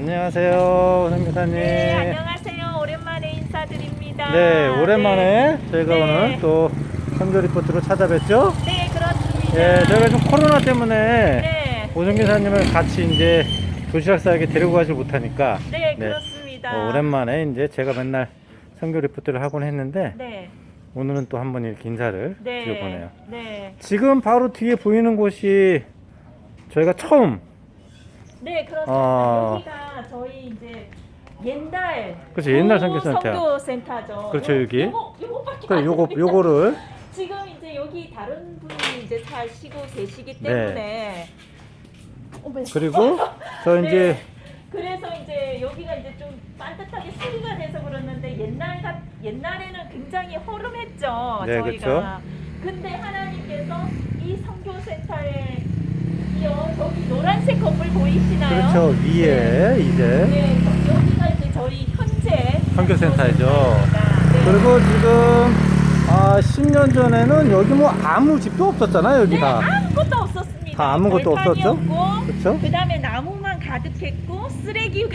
안녕하세요, 선교사님. 네, 안녕하세요. 오랜만에 인사드립니다. 네, 오랜만에 네. 저희가 네. 오늘 또 선교 리포트로 찾아뵙죠. 네, 그렇습니다. 예, 저희가 좀 코로나 때문에 네, 오선교사님을 같이 이제 도시락 싸게 데리고 가지 못하니까 네, 그렇습니다. 어, 오랜만에 이제 제가 맨날 선교 리포트를 하곤 했는데 네, 오늘은 또 한 번 이렇게 인사를 네, 드려보네요. 네, 지금 바로 뒤에 보이는 곳이 저희가 처음 네, 그렇습니다. 아. 여기가 저희 이제 옛날 그렇죠, 옛날 선교센터야. 선교센터죠. 그렇죠, 요- 여기. 요거 요거밖에 요거 됩니다. 요거를 지금 이제 여기 다른 분이 이제 사시고 계시기 네. 때문에 어머. 그리고 저 네. 이제 그래서 이제 여기가 이제 좀 반듯하게 수리가 돼서 그렇는데 옛날 같 옛날에는 굉장히 허름했죠 네, 저희가. 근데 하나님께서 이 선교센터에 이어 저기 노란색 건물 보이시나요? 그렇죠 위에 이제 네, 저- 여기가 이제 저희 현재. 선교센터입니다. 네. 그리고 지금 아 10년 전에는 여기 뭐 아무 집도 없었잖아요 여기 네, 다 아무것도 없었습니다. 다 아무것도 없었죠? 그렇죠? 그 다음에 나무만 가득했고 쓰레기가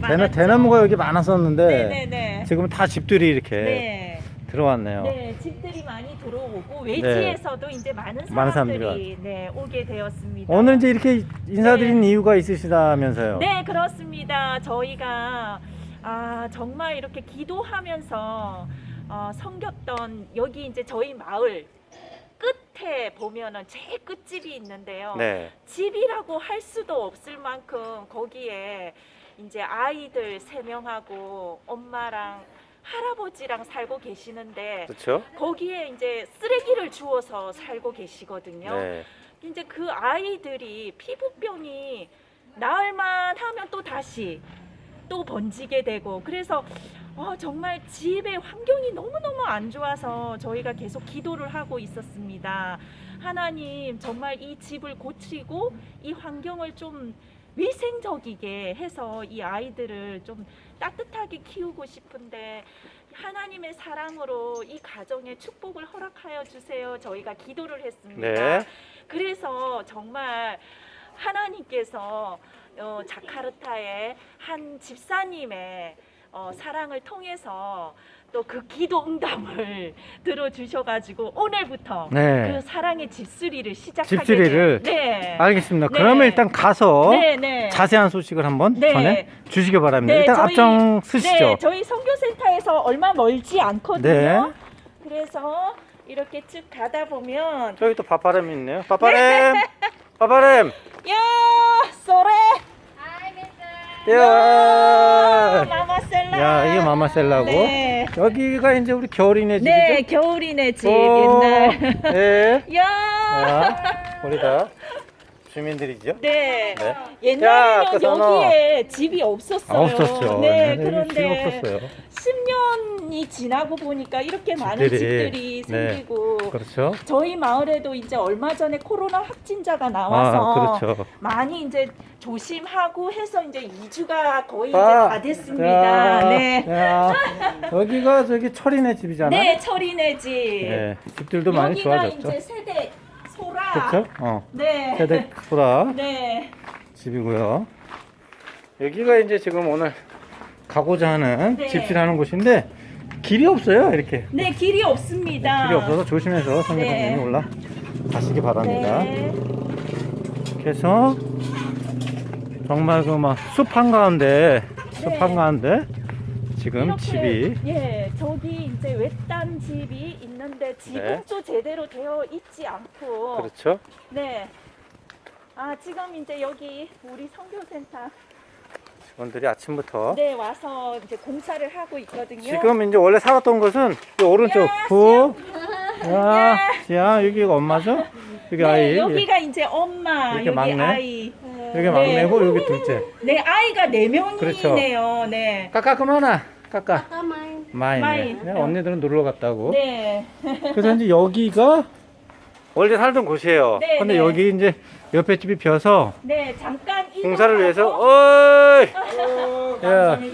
대나, 많았죠. 대나무가 여기 많았었는데 네네네. 지금 다 집들이 이렇게 네. 들어왔네요. 네, 집들이 많이 들어오고 외지에서도 이제 많은 많은 사람들이, 사람들이 네, 오게 되었습니다. 오늘 이제 이렇게 인사드린 이유가 있으시다면서요? 네, 그렇습니다. 저희가 아, 정말 이렇게 기도하면서 어, 섬겼던 여기 이제 저희 마을 끝에 보면은 제일 끝집이 있는데요. 네. 집이라고 할 수도 없을 만큼 거기에 이제 아이들 세 명하고 엄마랑 할아버지랑 살고 계시는데 그렇죠? 거기에 이제 쓰레기를 주워서 살고 계시거든요. 네. 이제 그 아이들이 피부병이 나을만 하면 또 다시 또 번지게 되고 그래서 어, 정말 집의 환경이 너무너무 안 좋아서 저희가 계속 기도를 하고 있었습니다. 하나님 정말 이 집을 고치고 이 환경을 좀 위생적이게 해서 이 아이들을 좀 따뜻하게 키우고 싶은데 하나님의 사랑으로 이 가정에 축복을 허락하여 주세요. 저희가 기도를 했습니다. 네. 그래서 정말 하나님께서 어, 자카르타의 한 집사님의 어, 사랑을 통해서 또 그 기도 응답을 들어주셔가지고 오늘부터 네. 그 사랑의 집수리를 시작하게 집수리를? 된- 네. 알겠습니다. 네. 그러면 일단 가서 네, 네. 자세한 소식을 한번 네. 전해 주시기 바랍니다. 네, 일단 저희- 앞장 서시죠. 네, 저희 선교센터에서 얼마 멀지 않거든요. 네. 그래서 이렇게 쭉 가다 보면 저기 또 바바람이 있네요. 바바람! 바바람! 야, 소래. 야! 야, 이게 마마셀라고? 네. 여기가 이제 우리 겨울이네 집이죠? 네, 겨울이네 집 오, 옛날. 네. 야. 자, 우리 다 주민들이죠? 네. 네. 야, 옛날에는 아까 전화. 여기에 집이 없었어요. 아, 없었죠. 네, 여기 그런데 집이 없었어요. 10 년이 지나고 보니까 이렇게 많은 집들이. 집들이 네. 생기고 그렇죠? 저희 마을에도 이제 얼마 전에 코로나 확진자가 나와서 아, 그렇죠. 많이 이제 조심하고 해서 이제 2주가 거의 아, 이제 다 됐습니다. 야, 네. 야, 여기가 저기 철이네 집이잖아. 네, 철이네 집. 네, 집들도 많이 여기가 좋아졌죠. 이제 세대 소라. 그렇죠? 어. 네. 세대 소라 네. 집이고요. 여기가 이제 지금 오늘 가고자 하는 네. 집질하는 곳인데 길이 없어요. 이렇게 네, 길이 없습니다. 길이 없어서 조심해서 성교사님이 네. 올라 가시기 바랍니다. 네. 그래서 정말 그 막 숲 한가운데 숲 네. 한가운데 지금 이렇게, 집이 예, 저기 이제 외딴 집이 있는데 지금 네. 또 제대로 되어 있지 않고 그렇죠. 네. 아, 지금 이제 여기 우리 선교센터 직원들이 아침부터 네, 와서 이제 공사를 하고 있거든요. 지금 이제 원래 살았던 곳은 이 오른쪽 야, 부 야, 야. 야, 여기가 엄마죠? 여기 네, 아이. 여기가 이제 엄마, 이렇게 여기 막내? 아이. 여기 막내고 여기 둘째. 네, 아이가 네 그렇죠. 명이네요. 네. 까까 그만아. 까까. 마이. 마이. 네, 언니들은 놀러 갔다고. 네. 그래서 이제 여기가 원래 살던 곳이에요. 네, 근데 네. 여기 이제 옆에 집이 벼서 네, 잠깐 공사를. 위해서 어이! 어, 우리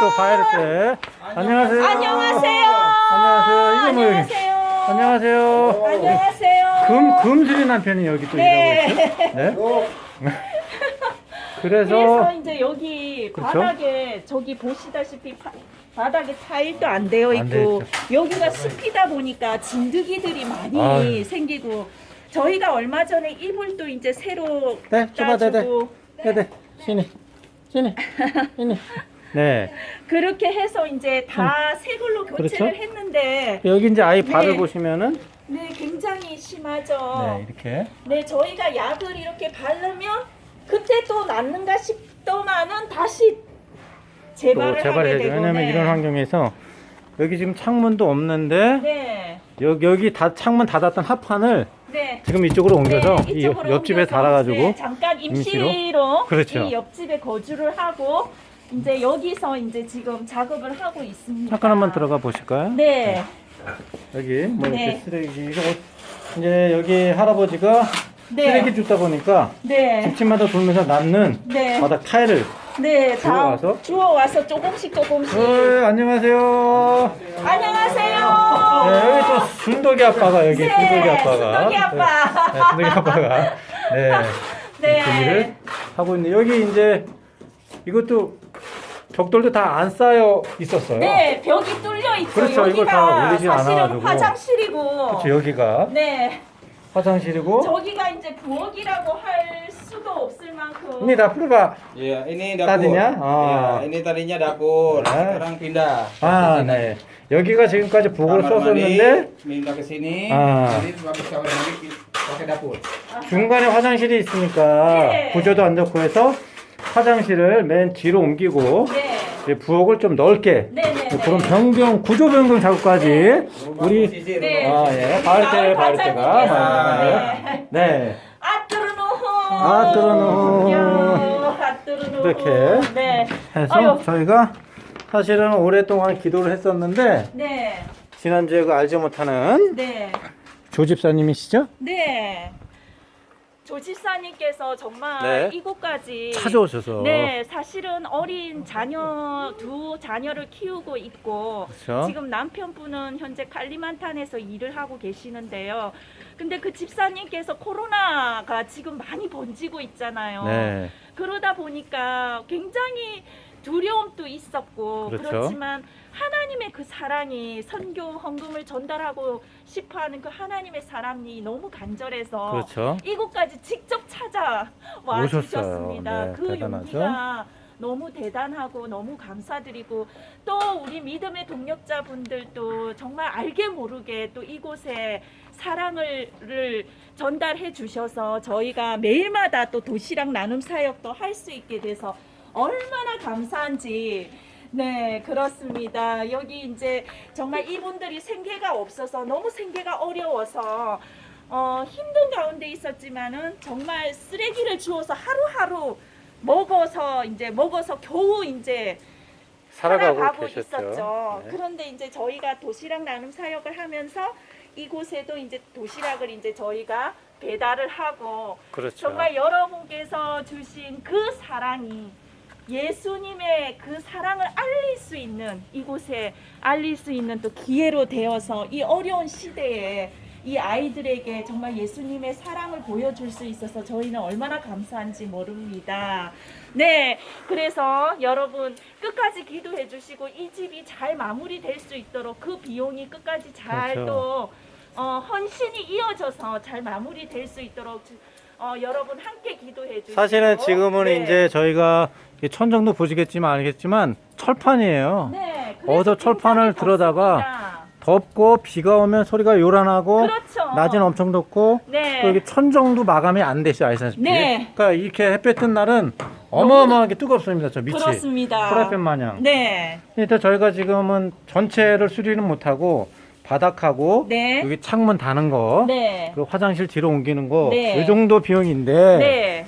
또 봐야 돼. 안녕하세요. 안녕하세요. 안녕하세요. 이게 뭐예요? 안녕하세요. 안녕하세요. 안녕하세요. 금 금슬이 남편이 여기 또 네. 일하고 있죠? 네. 그래서 그래서 이제 여기 그렇죠? 바닥에 저기 보시다시피 파- 바닥에 타일도 안 되어 안 있고 여기가 숲이다 보니까 진드기들이 많이 아유. 생기고 저희가 얼마 전에 이불도 이제 새로 네, 줘봐, 네, 네. 따주고. 네 네. 신이. 신이. 신이. 네. 그렇게 해서 이제 다 새 걸로 교체를 그렇죠? 했는데 여기 이제 아이 발을 네. 보시면은 네 굉장히 심하죠. 네 이렇게. 네, 저희가 약을 이렇게 바르면 그때 또 낫는가 싶더만은 다시 또 재발을 하게 재발해야죠. 되고. 왜냐면 네. 이런 환경에서 여기 지금 창문도 없는데 네, 여기 여기 다 창문 닫았던 합판을 네. 지금 이쪽으로 옮겨서 네, 이 이쪽으로 옆집에 옮겨서, 달아가지고 네, 잠깐 임시로, 임시로? 그렇죠. 이 옆집에 거주를 하고 이제 여기서 이제 지금 작업을 하고 있습니다. 잠깐 한번 들어가 보실까요? 네, 여기 뭐 이렇게 네. 쓰레기 이거 이제 여기 할아버지가 네, 쓰레기 줍다 보니까 네, 집집마다 돌면서 남는 네, 바닥 타일을 네, 다 주워와서? 주워와서 조금씩 조금씩. 어, 안녕하세요. 안녕하세요. 네, 여기 또 순덕이 아빠가 여기 순덕이 네, 아빠가 순덕이 아빠. 네, 네, 순덕이 아빠가 네, 네. 그 일을 하고 있는데 여기 이제 이것도 벽돌도 다 안 쌓여 있었어요. 네, 벽이 뚫려 있죠. 그렇죠, 이걸 다 여기가 올리지 사실은 않아가지고. 화장실이고. 그렇죠, 여기가 네, 화장실이고. 저기가 이제 부엌이라고 할 수도 없을 만큼. ini dapur pak. Ya, ini dapur. Tadinya? Oh. Ya, ini tadinya dapur. Ah. Sekarang pindah. 아, sini. 네. 여기가 지금까지 부엌으로 Kamar mandi, 썼었는데 pindah ke sini. Ah. Jadi habis kamar mandi pakai dapur. 중간에 화장실이 있으니까 네. 구조도 안 좋고 해서 화장실을 맨 뒤로 옮기고 네, 이제 부엌을 좀 넓게 네, 네. 네. 그런 변경 구조 변경 작업까지 Rumah 우리 posisi 네. rumah. 아, 예. 가을 때 가을 때가 많이 네. 네. 아뜨르노. 아뜨르노. 아뜨르노. 이렇게. 네. 해서 아유. 저희가 사실은 오랫동안 기도를 했었는데 네. 지난주에 그 알지 못하는 네. 조집사님이시죠? 네. 조집사님께서 정말 네. 이곳까지 찾아오셔서 네, 사실은 어린 자녀 두 자녀를 키우고 있고 그렇죠. 지금 남편분은 현재 칼리만탄에서 일을 하고 계시는데요. 근데 그 집사님께서 코로나가 지금 많이 번지고 있잖아요. 네. 그러다 보니까 굉장히 두려움도 있었고 그렇죠. 그렇지만 하나님의 그 사랑이 선교 헌금을 전달하고 싶어하는 그 하나님의 사랑이 너무 간절해서 그렇죠. 이곳까지 직접 찾아와 오셨어요. 주셨습니다. 네, 그 대단하죠. 용기가 너무 대단하고 너무 감사드리고 또 우리 믿음의 동력자분들도 정말 알게 모르게 또 이곳에 사랑을 를 전달해 주셔서 저희가 매일마다 또 도시락 나눔 사역도 할 수 있게 돼서 얼마나 감사한지 네 그렇습니다 여기 이제 정말 이분들이 생계가 없어서 너무 생계가 어려워서 어, 힘든 가운데 있었지만은 정말 쓰레기를 주워서 하루하루 먹어서 이제 먹어서 겨우 이제 살아가고, 살아가고. 있었죠. 네. 그런데 이제 저희가 도시락 나눔 사역을 하면서 이곳에도 이제 도시락을 이제 저희가 배달을 하고 그렇죠. 정말 여러분께서 주신 그 사랑이 예수님의 그 사랑을 알릴 수 있는 이곳에 알릴 수 있는 또 기회로 되어서 이 어려운 시대에 이 아이들에게 정말 예수님의 사랑을 보여줄 수 있어서 저희는 얼마나 감사한지 모릅니다. 네, 그래서 여러분 끝까지 기도해 주시고 이 집이 잘 마무리될 수 있도록 그 비용이 끝까지 잘 그렇죠. 또 어, 헌신이 이어져서 잘 마무리될 수 있도록 주- 어, 여러분 함께 기도해 주시고 사실은 지금은 네. 이제 저희가 이 천정도 보시겠지만 알겠지만 철판이에요. 네, 그래서 철판을 굉장히 들어다가 덥습니다. 덥고 비가 오면 소리가 요란하고 그렇죠. 낮에는 엄청 덥고 네. 또 여기 천정도 마감이 안 되시죠 아시다시피. 네. 그러니까 이렇게 햇볕 뜬 날은 어마어마하게 뜨겁습니다. 저 밑이. 그렇습니다. 프라이팬 마냥. 네. 일단 저희가 지금은 전체를 수리는 못하고 바닥하고 네. 여기 창문 다는 거, 네. 그 화장실 뒤로 옮기는 거, 네. 이 정도 비용인데 네.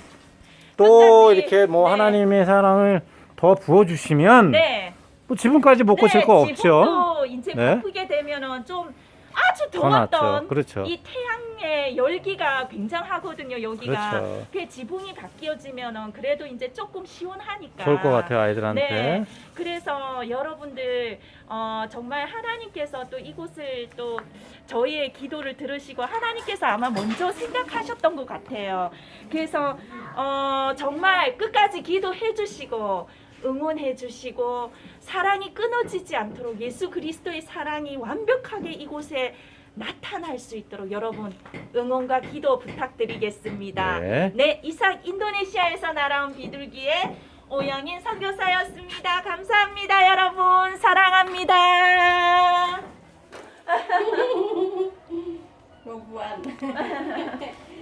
또 끝까지, 이렇게 뭐 네. 하나님의 사랑을 더 부어주시면 네. 뭐 지붕까지 못 고칠 네, 거 없죠. 지붕도 이제 네. 바쁘게 되면은 좀 아주 더. 더웠던 그렇죠. 이 태양 사랑의 열기가 굉장하거든요. 여기가. 그렇죠. 그 지붕이 바뀌어지면은 그래도 이제 조금 시원하니까. 좋을 것 같아요 아이들한테. 네. 그래서 여러분들 어, 정말 하나님께서 또 이곳을 또 저희의 기도를 들으시고 하나님께서 아마 먼저 생각하셨던 것 같아요. 그래서 어, 정말 끝까지 기도해 주시고 응원해 주시고 사랑이 끊어지지 않도록 예수 그리스도의 사랑이 완벽하게 이곳에 나타날 수 있도록 여러분 응원과 기도 부탁드리겠습니다. 네. 네, 이상 인도네시아에서 날아온 비둘기의 오영인 선교사였습니다. 감사합니다, 여러분. 사랑합니다. Perempuan.